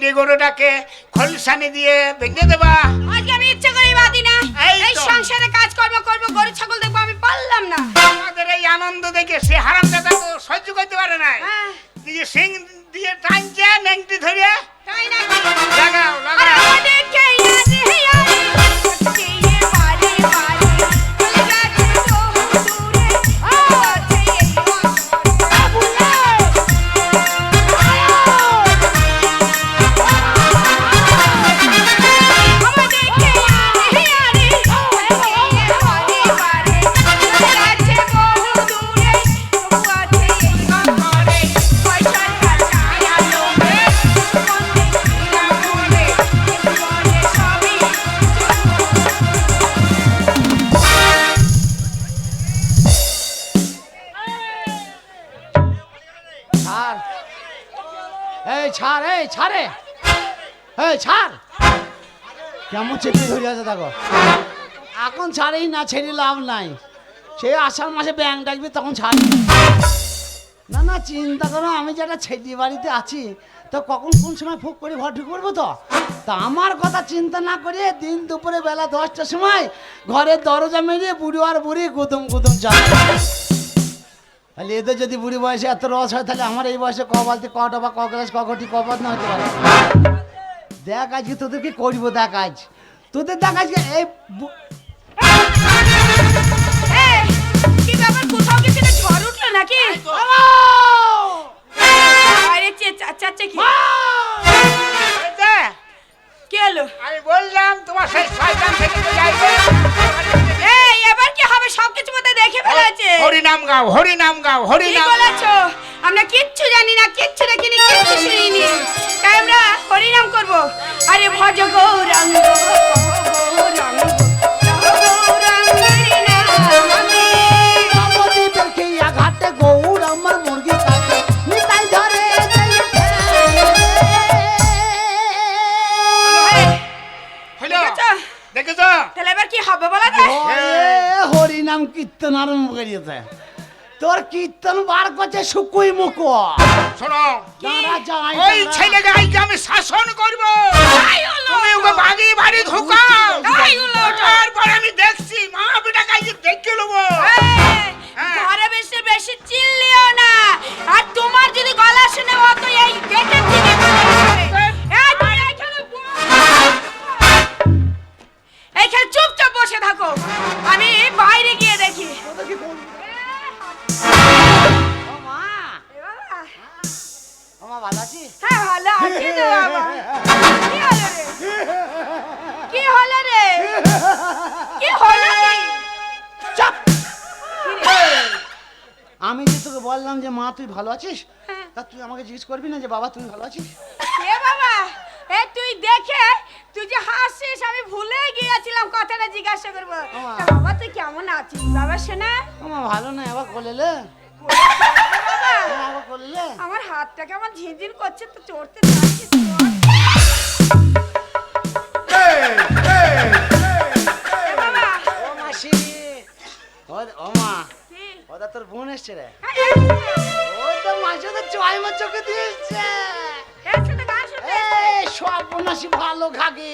এইডে গরুটাকে খলসানি দিয়ে ভেঙে দেবা। আজকে আমি ইচ্ছে করে বাদি না। এই। সংসারে কাজ কর্ম করব গরু ছাগল দেখব আমি পারলাম না। আমাদের এই আনন্দ দেখে সে হারাম দাদা তো সহ্য করতে পারে না হ্যাঁ, দিয়ে সিং দিয়ে টানছে নেংটি ধরে তাই না লাগাও লাগাও। এই ছাড়। কেমন চেপে ধরে আছে দেখো। এখন ছাড়েই না ছেড়ে লাভ নাই। সে আষাঢ় মাসে ব্যাং ডাকবে তখন ছাড়। না না চিন্তা করো আমি যেটা ছেড়ি বাড়িতে আছি তো কখন কোন সময় ফুক করে ঘর ঢুকে পড়ব তো? তা আমার কথা চিন্তা না করে দিন দুপুরে বেলা দশটার সময় ঘরের দরজা মেরিয়ে বুড়ি আর বুড়ি গুদুম গুদুম চাল তাহলে এদের যদি বুড়ি বয়সে এত রস হয় তাহলে আমার এই বয়সে ক বালতি কটা বা ক গ্লাস ক ঘটি ক না হতে পারে? দেখ আজকে তোদের কি করব দেখ আজ তোদের দেখ আজকে এই কি ব্যাপার কোথাও কি সেটা ঝড় উঠল নাকি? আরে চে- চা- চাচ্ছে কি? কি হলো আমি বললাম তোমার সেই শয়তান থেকে যাইবে সবকিছু মধ্যে দেখে ফেলেছে। হরিনাম গাও হরিনাম গাও কি হরিনাম। বলেছ? আমরা কিচ্ছু জানি না কিচ্ছু দেখিনি কিচ্ছু শুনিনি। তাই আমরা হরিনাম করব। আরে ভজ গৌরাঙ্গ গৌরাঙ্গ। নামে। হইল দেখেছ? দেখেছ? তাহলে এবার কি হবে বলা তো? হরিনাম কীর্তন আরম্ভ করিয়েছে তোর কীর্তন বার করছে শুকুই মুখ শোনো দাঁড়া যাই ওই ছেলেকে আজকে আমি শাসন করব তুমি ওকে বাগি বাড়ি ঢুকাও। তারপর আমি দেখছি মা কাজে দেখে নেব হ্যাঁ। ঘরে বেশি বেশি চিল্লিও না আর তোমার যদি গলা শুনে ও তো এই গেটের দিকে এইখানে বস। বসে থাকো। আমি বাইরে গিয়ে দেখি। হ্যাঁ ভালো আছি তো বাবা। কি হলো রে? কি হলো রে? কি হলো কি? চাপ! আমি যে তোকে বললাম যে মা তুই ভালো আছিস? হ্যাঁ। তা তুই আমাকে জিজ্ঞেস করবি না যে বাবা তুই ভালো আছিস? বাবা? এ তুই দেখে তুই যে হাসিস আমি ভুলে গিয়েছিলাম কথাটা জিজ্ঞাসা করব। তা বাবা তুই কেমন আছিস? বাবা শোনা? আমার ভালো না আবার করলে বাবা আবার আমার হাতটা কেমন ঝিনঝিন করছে তো চড়তে যাচ্ছিস এ বাবা। ও মাসি। ও ও মা। কি? ওটা তোর বোন এসছে রে। এই, ওই তো মাসি তো চয় মা চোখে দিয়েছে। শুনে। শুনতে বোনাসি ভালো খাকি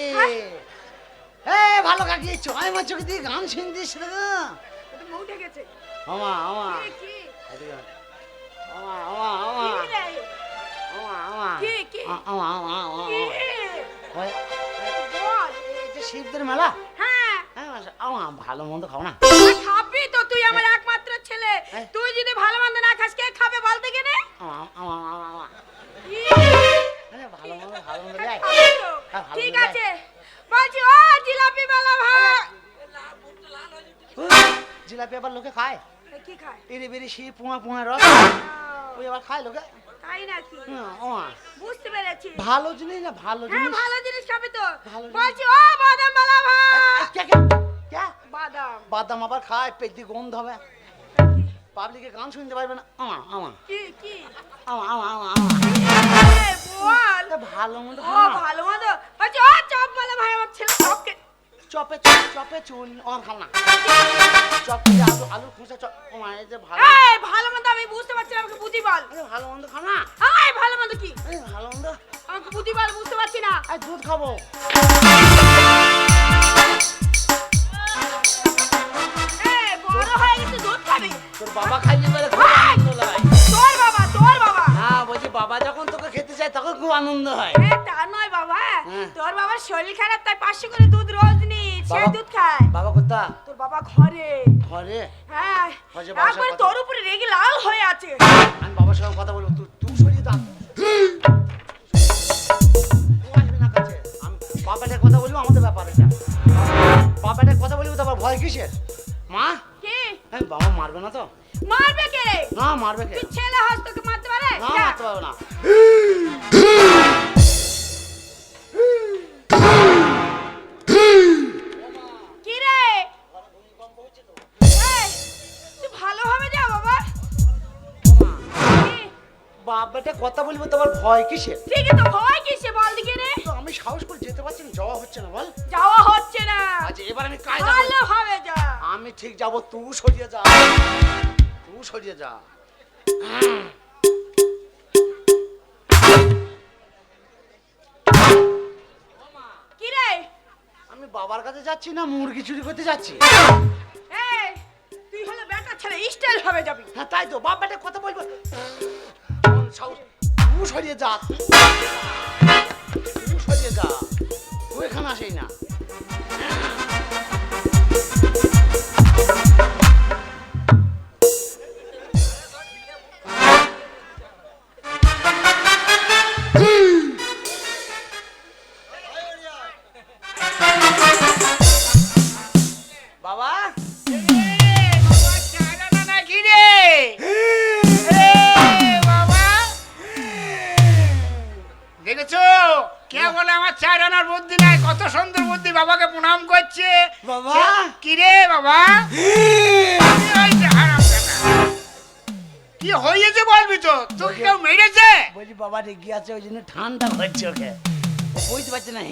এই ভালো খাকি চয় মা চোখে দিয়ে গান শুনতিস রে? গো তো মুখ আমা আমা শিবদের মেলা। হ্যাঁ। হ্যাঁ আমা ভালো মন্দ খাও না। খাবি তো তুই আমার একমাত্র ছেলে। তুই যদি ভালো মন্দ না খাস কে খাবে বলতে গেলে আমা আমা আমা আমা আরে ভালো ভালো দেয় হ্যাঁ, ঠিক আছে। বলছি ও জিলাপি বালা ভাই। জিলাপি আবার লোকে খায়? কি খায়? ইরি বিরি শি পুয়া পুয়া রস। ওই আবার খায় লোকে? তাই নাকি? হুম, আমা বুঝতে পেরেছি। ভালো জিনিস না ভালো হ্যাঁ জিনিস? ভালো জিনিস খাবি তো। বলছি ও বাদাম বালা ভাই। কে কে? কে? বাদাম। বাদাম আবার খায় পেটি গন্ধ হবে। পাবলিকে গান শুনতে পারবে না। আমা আমা কি কি? আমা আমা আমা বল। ভালো মন্দ ও ভালো মন্দ। বলছি ও চপ বালা ভাই আমার ছেলে চপকে। চপে চুল চপে চুল আমার খাও না। চপ দিয়ে আলু আলু খোসা চপ এই যে ভালো। এই ভালো মন্দ আমি বুঝতে পারছি না আমাকে বুদ্ধি বল। আরে ভালো মন্দ খাও না। এই ভালো মন্দ কি? আরে ভালো মন্দ। আমাকে বুদ্ধি বল বুঝতে পারছি না। আই দুধ খাব। এই বড় হয়ে গেছে খাবি? তোর বাবা খাইলে বলে খুব আনন্দ লাগে। তোর বাবা তোর বাবা! হ্যাঁ বলছি বাবা যখন তোকে খেতে চায় তখন খুব আনন্দ হয়। এ তা নয় বাবা হ্যাঁ। তোর বাবার শরীর খারাপ তাই পাঁচশো করে দুধ রোজ নি সে দুধ খায়। বাবা কোথা? তোর বাবা ঘরে। ঘরে? হ্যাঁ। একবার তোর উপরে রেগে লাল হয়ে আছে। আমি বাবার সঙ্গে কথা বলব তুই তুই সরিয়ে দাও। কথা বলব আমাদের ব্যাপার এটা। কথা বলব তারপর ভয় কিসের? মা? বাবা মারবে না তো। মারবে কে? রে না মারবে কে? তুই ছেলে হাস তোকে মারতে পারে? না মারতে পারবে না। কি রে? তুই ভালোভাবে যা বাবা। কি? বাবাটা কথা বলব তোমার ভয় কিসের? ঠিকই তো ভয় কিসে আমি সাহস করে যেতে পারছি না যাওয়া হচ্ছে না বল। যাওয়া হচ্ছে না। আচ্ছা এবার আমি কায়দা। ভালোভাবে যা। আমি ঠিক যাব তুই সরিয়ে যা। তুই সরিয়ে যা। কি রে? আমি বাবার কাছে যাচ্ছি না মুরগি চুরি করতে যাচ্ছি? এই তুই হলো বেটা ছেলে স্টাইল ভাবে যাবি। হ্যাঁ তাই তো বাপ বেটা কথা বলব। সাহস তুই সরিয়ে যা। সরিয়ে তুই আসেই না। বুঝতে না।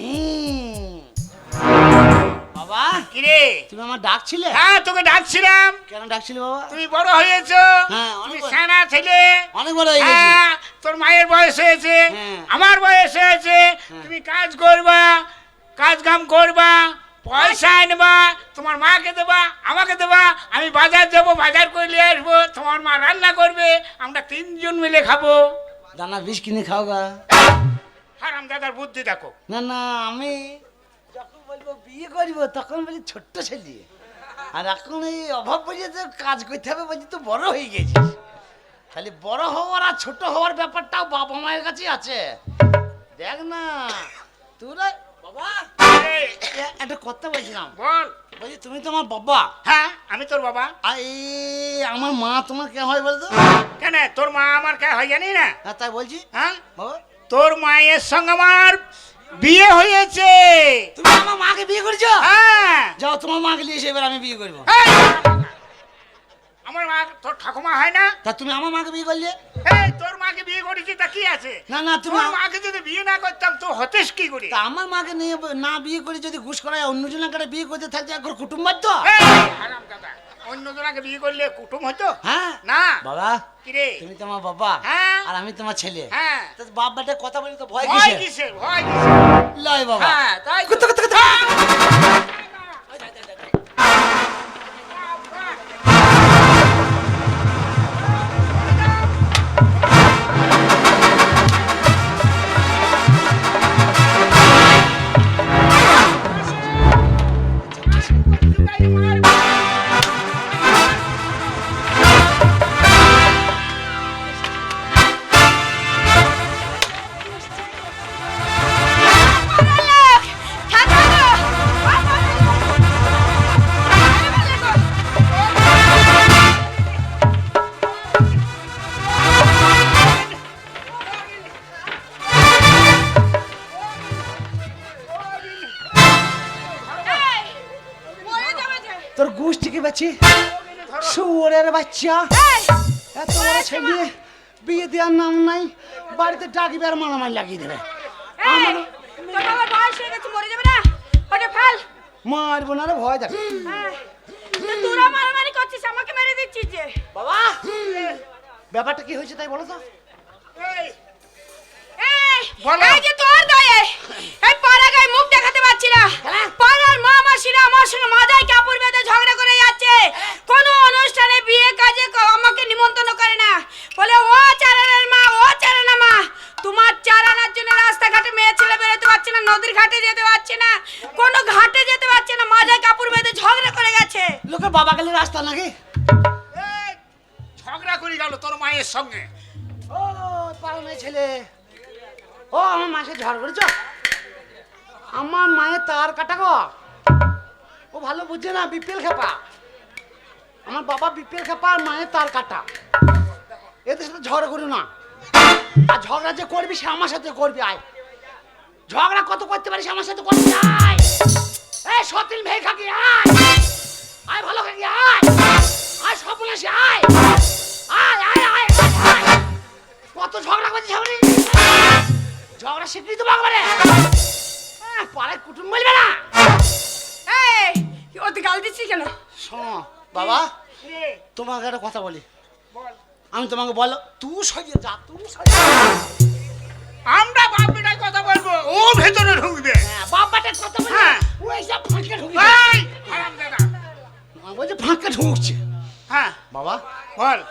বাবা কি রে তুমি আমার ডাকছিলে? হ্যাঁ তোকে ডাকছিলাম। কেন ডাকছিলে বাবা? তুমি বড় হয়েছো। হ্যাঁ, তুমি অনেক বড়। সানা ছেলে। অনেক বড় হয়ে গেছি। হ্যাঁ, তোর মায়ের বয়স হয়েছে। হ্যাঁ। আমার বয়স হয়েছে। তুমি কাজ করবা কাজ কাম করবা পয়সা আনবা তোমার মাকে দেবা আমাকে দেবা। আমি বাজার যাব বাজার করে নিয়ে আসব। তোমার মা রান্না করবে আমরা তিনজন মিলে খাব। দানা বিষ কিনে খাও গা। হারাম দাদার বুদ্ধি দেখো। না না আমি যখন বলব বিয়ে করব তখন বলি ছোট্ট ছেলে। আর এখন এই অভাব বুঝে তো কাজ করতে হবে বলছি তো বড় হয়ে গেছিস। খালি বড় হওয়ার আর ছোট হওয়ার ব্যাপারটাও বাবা মায়ের কাছেই আছে। দেখ না তোরা বাবা একটা কথা বলছিলাম। বল। বলছি তুমি তো আমার বাবা। হ্যাঁ আমি তোর বাবা। এই আমার মা তোমার কে হয় বলতো? কেন? তোর মা আমার কে হয় জানি না। হ্যাঁ তাই বলছি। হ্যাঁ? বাবা তোর মায়ের সঙ্গে আমার বিয়ে হয়েছে। তুমি আমার মাকে বিয়ে করেছ? হ্যাঁ। যাও তোমার মাকে নিয়ে এসে এবার আমি বিয়ে করব। আমার মা তোর ঠাকুমা হয় না? তা তুমি আমার মাকে বিয়ে করলে? এই তোর মাকে বিয়ে করেছি তা কি আছে? না না তুমি মাকে যদি বিয়ে না করতাম তো হতেস কি করে? তা আমার মাকে নিয়ে না বিয়ে করে যদি ঘুষ করায় অন্য জনের কাছে বিয়ে করতে থাকছে একবার কুটুম্ব তো? এই, হারামজাদা, অন্য জনাকে বিয়ে করলে কুটুম হতো? হ্যাঁ। না। বাবা কিরে তুমি তোমার বাবা হ্যাঁ। আর আমি তোমার ছেলে। হ্যাঁ। তো বাপ বেটা কথা বলি তো ভয় ভয় কিসের? ভয় কিসের? বাবা। হ্যাঁ তাই তো। কুত্তা, বাচ্চা। এত বড় ছেলে বিয়ে দেওয়ার নাম নাই বাড়িতে ডাকিবে আর মারামারি লাগিয়ে দেবে। মারবো না রে ভয় দেখ। তোরা মারামারি করছিস আমাকে মেরে দিচ্ছিস যে। বাবা ব্যাপারটা কি হয়েছে তাই বলো তো। এই যে তোর দয়ে এই পাড়া গায়ে মুখ দেখাতে পারছি না। এই, ঝগড়া করে গেল তোর মায়ের সঙ্গে। ও পালনের ছেলে। ও আমার মাসে ঝড় করেছ? আমার মায়ের তার কাটা গো। ও ভালো বুঝছে না বিপিএল খেপা। আমার বাবা বিপিএল খেপা আর মায়ের তার কাটা। এদের সাথে ঝগড়া করো না। আর ঝগড়া যে করবি সে আমার সাথে করবি আয়। ঝগড়া কত করতে পারিস আমার সাথে করবি আয়। এই সতীন ভেই খাকি আয়। আয় ভালো খাকি আয়। সপনাশি আয়! আয় আয় আয় আয়, আয় কত ঝগড়া করছিস ঝগড়া ঝগড়া শিখলি তো বাগবারে পাড়ায় কুটুম বলবে না। এই ওতে গাল দিচ্ছিস কেন? শোনো বাবা তোমাকে একটা কথা বলি। বল। আমি তোমাকে বলো তুই সরিয়ে যা তুই সরিয়ে আমরা বাপ কথা বলব ও ভেতরে ঢুকবে। হ্যাঁ বাবাটা কথা বলি হ্যাঁ। ওই সব ফাঁকে ঢুকি এই, হারামজাদা। বলছে ফাঁকে ঢুকছে। হ্যাঁ। বাবা বল।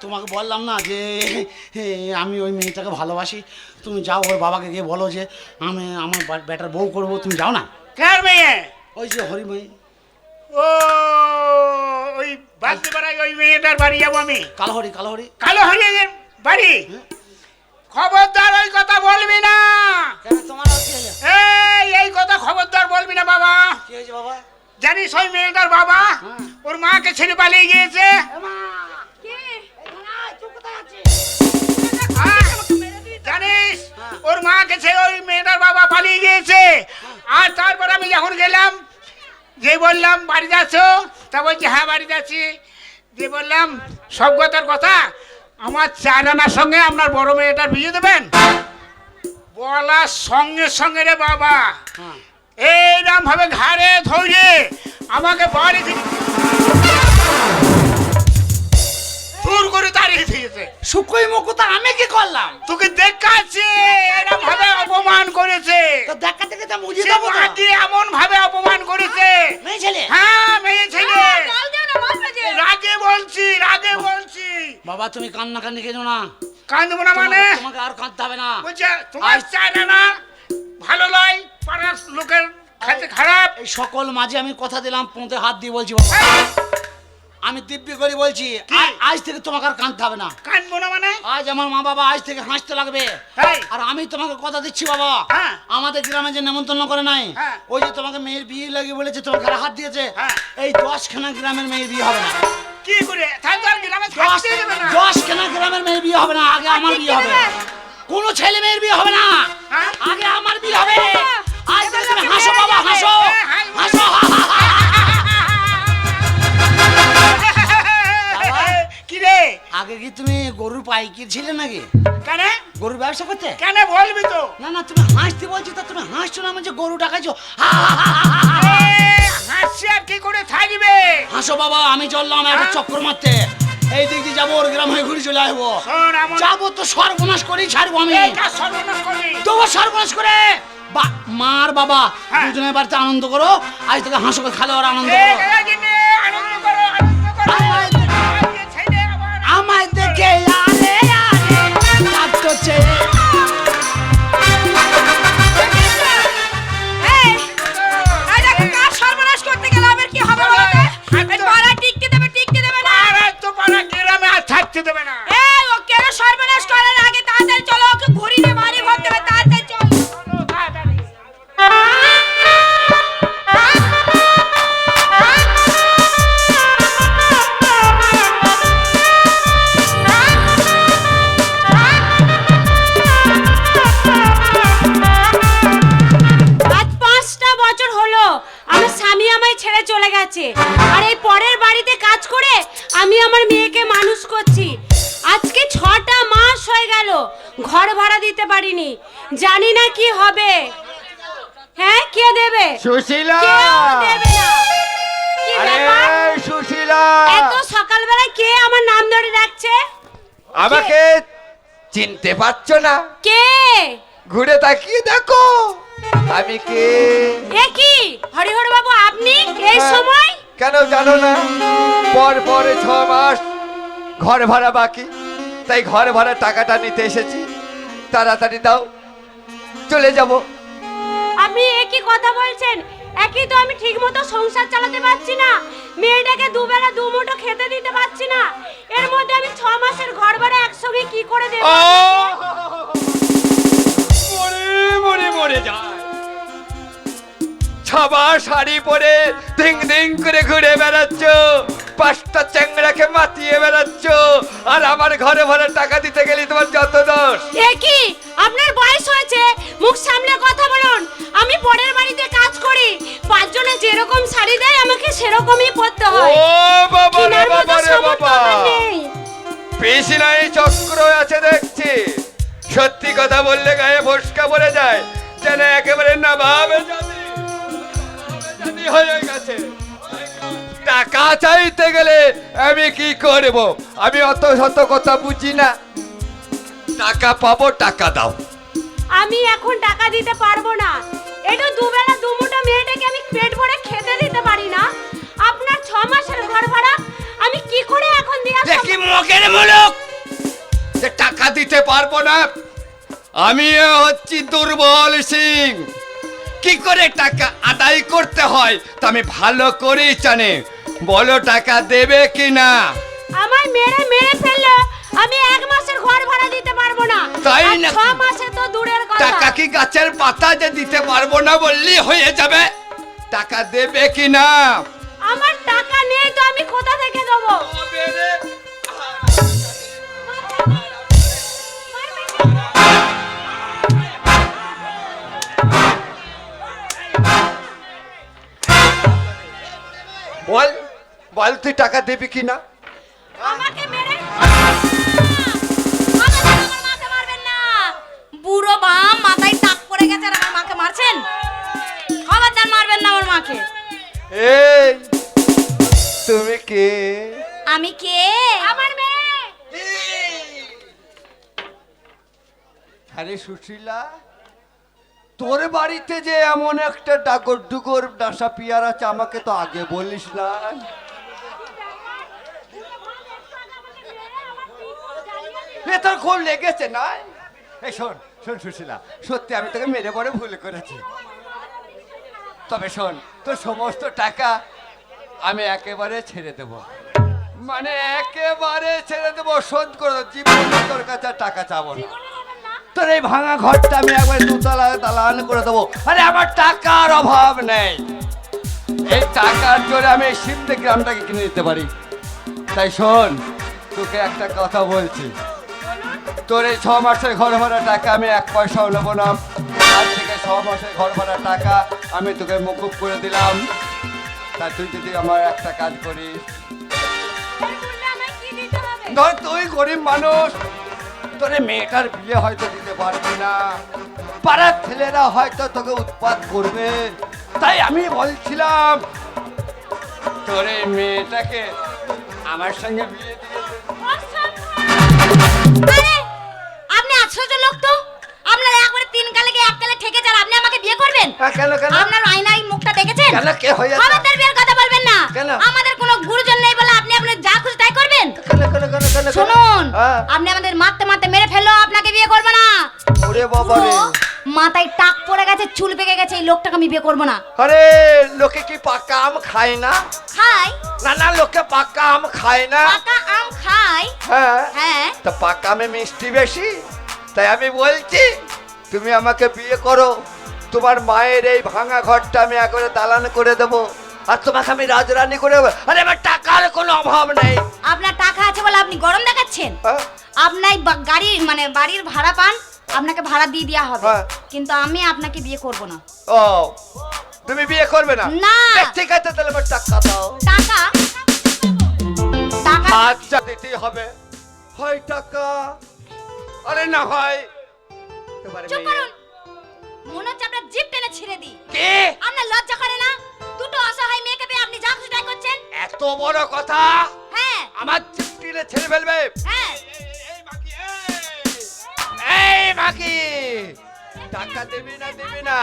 তোমাকে বললাম না যে আমি ওই মেয়েটাকে ভালোবাসি। তুমি যাও ওর বাবাকে গিয়ে বলো যে আমি আমার বা- বেটার বউ করব তুমি যাও না? কার মেয়ে? ওই যে হরি মেয়ে। ও ওই বাড়তে পাড়ায় ওই মেয়েটার বাড়ি যাব আমি। কালহরি কালহরি। কালো হরিয়ে বাড়ি? খবরদার ওই কথা বলবি না। তোমার এই কথা খবরদার বলবি না বাবা। কি হয়েছে বাবা? জানিস ওই মেয়েটার বাবা? হ্যাঁ। ওর মাকে ছেড়ে পালিয়ে গিয়েছে। কি? হ্যাঁ। জানিস? হ্যাঁ। ওর মাকে ছেড়ে ওই মেয়েটার বাবা পালিয়ে গিয়েছে। আর তারপর আমি যখন গেলাম যে বললাম বাড়ি যাচ্ছ? তা বলছে হ্যাঁ বাড়ি যাচ্ছি। যে বললাম সব কথার কথা? আমার চার আনার সঙ্গে আপনার বড় মেয়েটার বিয়ে দেবেন? বলার সঙ্গে সঙ্গে রে বাবা এইরকম ভাবে ঘাড়ে ধরে আমাকে বাড়ি থেকে দূর করে দাঁড়িয়ে দিয়েছে। শুকুই মুকুতা আমি কি করলাম? তোকে দেখাচ্ছে এরকম ভাবে অপমান করেছে। তো দেখা থেকে তো বুঝিয়ে দেবো। মাকে এমন ভাবে অপমান করেছে। মেয়ে ছেলে? হ্যাঁ মেয়ে ছেলে। গাল দিও না মারবে যে রাগে বলছি রাগে বলছি। বাবা তুমি কান্না কান্নি কেনো না। কান্দবো না মানে? তোমাকে- তোমাকে আর কাঁদতে হবে না। বলছে তোমার চায় না ভালো লয় পাড়ার লোকের খাতে খারাপ। এই সকল মাঝে আমি কথা দিলাম পোঁতে হাত দিয়ে বলছি বাবা। আমি দিব্যি করে বলছি আজ থেকে তোমাকে আর কাঁদতে হবে না। কান্দবো না মানে? আজ আমার মা বাবা আজ থেকে হাসতে লাগবে। আর আমি তোমাকে কথা দিচ্ছি বাবা। হ্যাঁ। আমাদের গ্রামে যে নেমন্তন্ন করে নাই হ্যাঁ। ওই যে তোমাকে মেয়ের বিয়ে লাগে বলেছে তোমাকে হাত দিয়েছে হ্যাঁ। এই দশখানা গ্রামের মেয়ের বিয়ে হবে না। কি করে? দশখানা গ্রামের মেয়ের বিয়ে হবে না আগে আমার বিয়ে হবে? কোনো ছেলে মেয়ের বিয়ে হবে না। হ্যাঁ? আগে আমার বিয়ে হবে। আজ তুমি এবার হাসো বাবা হাসো। হ্যাঁ, হাসো। আগে কি তুমি গরুর পাইকির ছিলে নাকি? কেন? গরুর ব্যবসা করতে? কেন বলবি তো? না না তুমি হাসতে বলছি তা তুমি হাসছো না মানে গরু ডাকাইছো। হাসছে আর কি করে থাকবে? হাসো বাবা আমি চললাম একটা হ্যাঁ? চক্কর মারতে। এই দিক দিয়ে যাব ওর গ্রাম হয়ে ঘুরে চলে আসব। যাব তো সর্বনাশ করেই ছাড়বো আমি। তবু সর্বনাশ করে। বা মার বাবা হ্যাঁ। দুজনের বাড়িতে আনন্দ করো আজ থেকে হাসো খালে ওর আনন্দ করো। করো, আমায় দেখে আরে আরে আমাকে চিনতে পারছ না? কে? ঘুরে তাকিয়ে দেখো। আমি কে? এ কি? হরিহর বাবু আপনি এই হ্যাঁ। সময়? কেন জানো না? পর পরে ছ মাস ঘর ভাড়া বাকি। তাই ঘর ভাড়া টাকাটা নিতে এসেছি। তাড়াতাড়ি দাও চলে যাব। আপনি একই কথা বলছেন? একই তো আমি ঠিকমতো সংসার চালাতে পারছি না। মেয়েটাকে দুবেলা দু মুঠো খেতে দিতে পারছি না। এর মধ্যে আমি ছ মাসের ঘর ভাড়া একসঙ্গে কি করে দেব? মরে মরে মরে যায় ছাবা শাড়ি পরে দিং দিং করে ঘুরে বেড়াচ্ছ পাঁচটা চ্যাংড়াকে মাতিয়ে বেড়াচ্ছ আর আমার ঘরে ভরে টাকা দিতে গেলে তোমার যত দোষ। একই আপনার বয়স হয়েছে। মুখ সামলে কথা সেরকমই পরতে ও বাবা রে কেনার মতো বাবা রে সামর্থ্য বাবা। আমার নেই। চক্র আছে দেখছি। সত্যি কথা বললে গায়ে ফসকা পড়ে যায় যেন একেবারে না ভাবে জানি। জানি হয়ে গেছে। টাকা চাইতে গেলে আমি কি করব? আমি অত শত কথা বুঝি না। টাকা পাবো টাকা দাও। আমি এখন টাকা দিতে পারব না। এটা দুবেলা দুমুঠো মেয়েটাকে আমি পেট মুখের মুলুক যে টাকা দিতে পারব না আমি হচ্ছি দুর্বল সিং। কি করে টাকা আদায় করতে হয় তা আমি ভালো করেই জানি। বলো টাকা দেবে কি না? আমার মেরে মেরে ফেলল আমি এক মাসের ঘর ভাড়া দিতে পারব না। তাই নাকি? ছ মাসে তো দূরের কথা। টাকা কি গাছের পাতা যে দিতে পারব না বললি হয়ে যাবে? টাকা দেবে কি না? আমার টাকা নেই তো আমি কোথা থেকে দেবো? বল বল তুই টাকা দেবে কি না। বুড়ো বাম মাথায় টাক পড়ে গেছে আর আমার মাকে মারছেন? খবরদার মারবেন না আমার মাকে। এই তুমি কে? আমি কে? আমার মেয়ে আরে সুশীলা, তোর বাড়িতে যে এমন একটা ডাকর ডুকর ডাসা পিয়ার আছে, আমাকে তো আগে বলিস না। তোর খুব লেগেছে না? এই শোন শোন সুশীলা, সত্যি আমি তোকে মেরে পরে ভুল করেছি। তবে শোন, তোর সমস্ত টাকা আমি একেবারে ছেড়ে দেব। মানে একেবারে ছেড়ে দেবো, শোধ করে। জীবনে তোর কাছে টাকা চাবো না। তোর এই ভাঙা ঘরটা আমি একবার দুতলা দালান করে দেবো। আরে আমার টাকার অভাব নেই। এই টাকার জোরে আমি এই সিদ্ধে গ্রামটাকে কিনে দিতে পারি। তাই শোন তোকে একটা কথা বলছি। তোর এই ছ মাসের ঘর ভাড়া টাকা আমি এক পয়সাও নেব না। আজ থেকে ছ মাসের ঘর ভাড়া টাকা আমি তোকে মুকুব করে দিলাম। তা তুই যদি আমার একটা কাজ করিস। ধর তুই গরিব মানুষ। তোর এই মেয়েটার বিয়ে হয়তো দিতে পারবি না। পাড়ার ছেলেরা হয়তো তোকে উৎপাত করবে। তাই আমি বলছিলাম তোর এই মেয়েটাকে আমার সঙ্গে বিয়ে দিয়ে আপনি আশ্চর্য লোক তো। আপনার একবারে তিন কালে গিয়ে এক কালে ঠেকে যান আপনি আমাকে বিয়ে করবেন? কেন কেন? আপনার আয়নায় মুখটা দেখেছেন? কেন কে হয়ে বিয়ের কথা বলবেন না। কেন? আমাদের কোনো গুরুজন নেই বলে আপনি আপনার যা খুশি তাই করবেন কেন কেন কেন কেন কেন? শুনুন হ্যাঁ। আপনি আমাদের মারতে মারতে মেরে ফেলল আপনাকে বিয়ে করব না। ওরে বাবা রে। মাথায় টাক পড়ে গেছে চুল পেকে গেছে এই লোকটাকে আমি বিয়ে করব না। আরে লোকে কি পাকা আম খায় না? খাই না না লোকে পাকা আম খায় না। পাকা আম খাই হ্যাঁ। হ্যাঁ। তা পাকা আমে মিষ্টি বেশি? তাই আমি বলছি তুমি আমাকে বিয়ে করো। তোমার মায়ের এই ভাঙা ঘরটা আমি একবারে দালান করে দেবো। আর তোমাকে আমি রাজরানী করে আরে আমার টাকার কোনো অভাব নেই। আপনার টাকা আছে বলে আপনি গরম দেখাচ্ছেন? হ্যাঁ? আপনার গাড়ির মানে বাড়ির ভাড়া পান আপনাকে ভাড়া দিয়ে দেওয়া হবে। হ্যাঁ। কিন্তু আমি আপনাকে বিয়ে করব না। ও তুমি বিয়ে করবে না? না। ঠিক আছে তাহলে আমার টাকা দাও। টাকা? টাকা? আচ্ছা দিতে হবে। হয় টাকা। আরে না হয়। তোমার চুপ করুন। মনে হচ্ছে আপনার জিপ টেনে ছিঁড়ে দিই। বড় কথা। হ্যাঁ। আমার চিপটিলে ছেড়ে ফেলবে। হ্যাঁ। এই বাকি টাকা দেবি না দেবি না।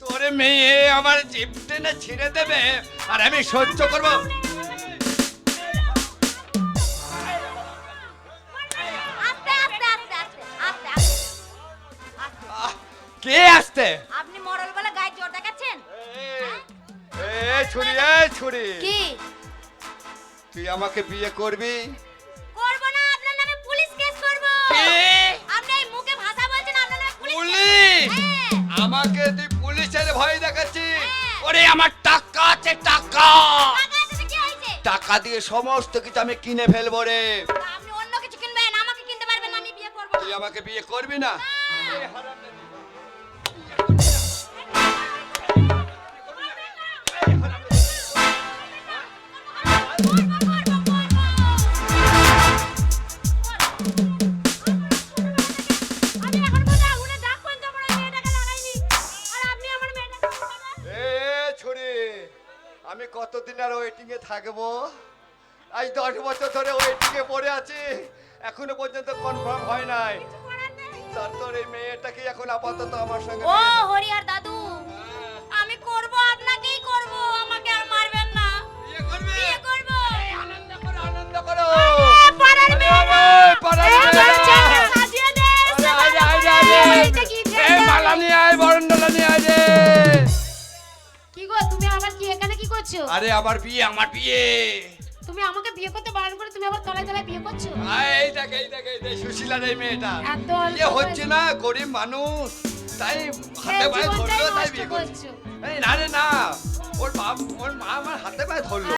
তোরে মেয়ে আমার জিপ টেনে ছিঁড়ে দেবে আর আমি সহ্য করব। আমাকে বিয়ে করবি? করব না আপনার নামে পুলিশ কেস করব। আপনি এই মুখে ভাষা বলছেন আপনার নামে পুলিশ পুলিশ? হ্যাঁ। আমাকে তুই পুলিশের ভয় দেখাচ্ছিস? হ্যাঁ। ওরে আমার টাকা আছে টাকা। টাকা দিয়ে সমস্ত কিছু আমি কিনে ফেলব রে। আপনি অন্য কিছু কিনবেন আমাকে কিনতে পারবেন আমি বিয়ে করব তুই আমাকে বিয়ে করবি না? আর ওয়েটিং এ থাকব। আজ দশ বছর ধরে ওয়েটিং এ পড়ে আছি। এখনও পর্যন্ত কনফার্ম হয় নাই। তার তোর এই মেয়েটাকে এখন আপাতত আমার সঙ্গে ও দে। হরিহর দাদু আমি করব আপনাকেই করব। আমাকে আর মারবেন না। বিয়ে করবি? বিয়ে করব। আনন্দ করো আনন্দ করো। পাড়ার মেয়ে পাড়ার মেয়ে। সাজিয়ে দে আরে এই? মালা নিয়ে আয় নিয়ে আয় রে। কি গো তুমি আবার কি এখানে কি করছ? আরে আমার বিয়ে আমার বিয়ে। তুমি আমাকে বিয়ে করতে বারণ করে তুমি আবার তলায় তলায় বিয়ে করছ? এই দেখ এই দেখ এই দেখ সুশীলার এই মেয়েটা। এত বিয়ে হচ্ছে না গরিব মানুষ। তাই হাতে এই পায়ে ধরলো তাই বিয়ে করছে। করছ। এই না রে না। ওর বাপ ওর মা আমার হাতে পায়ে ধরলো।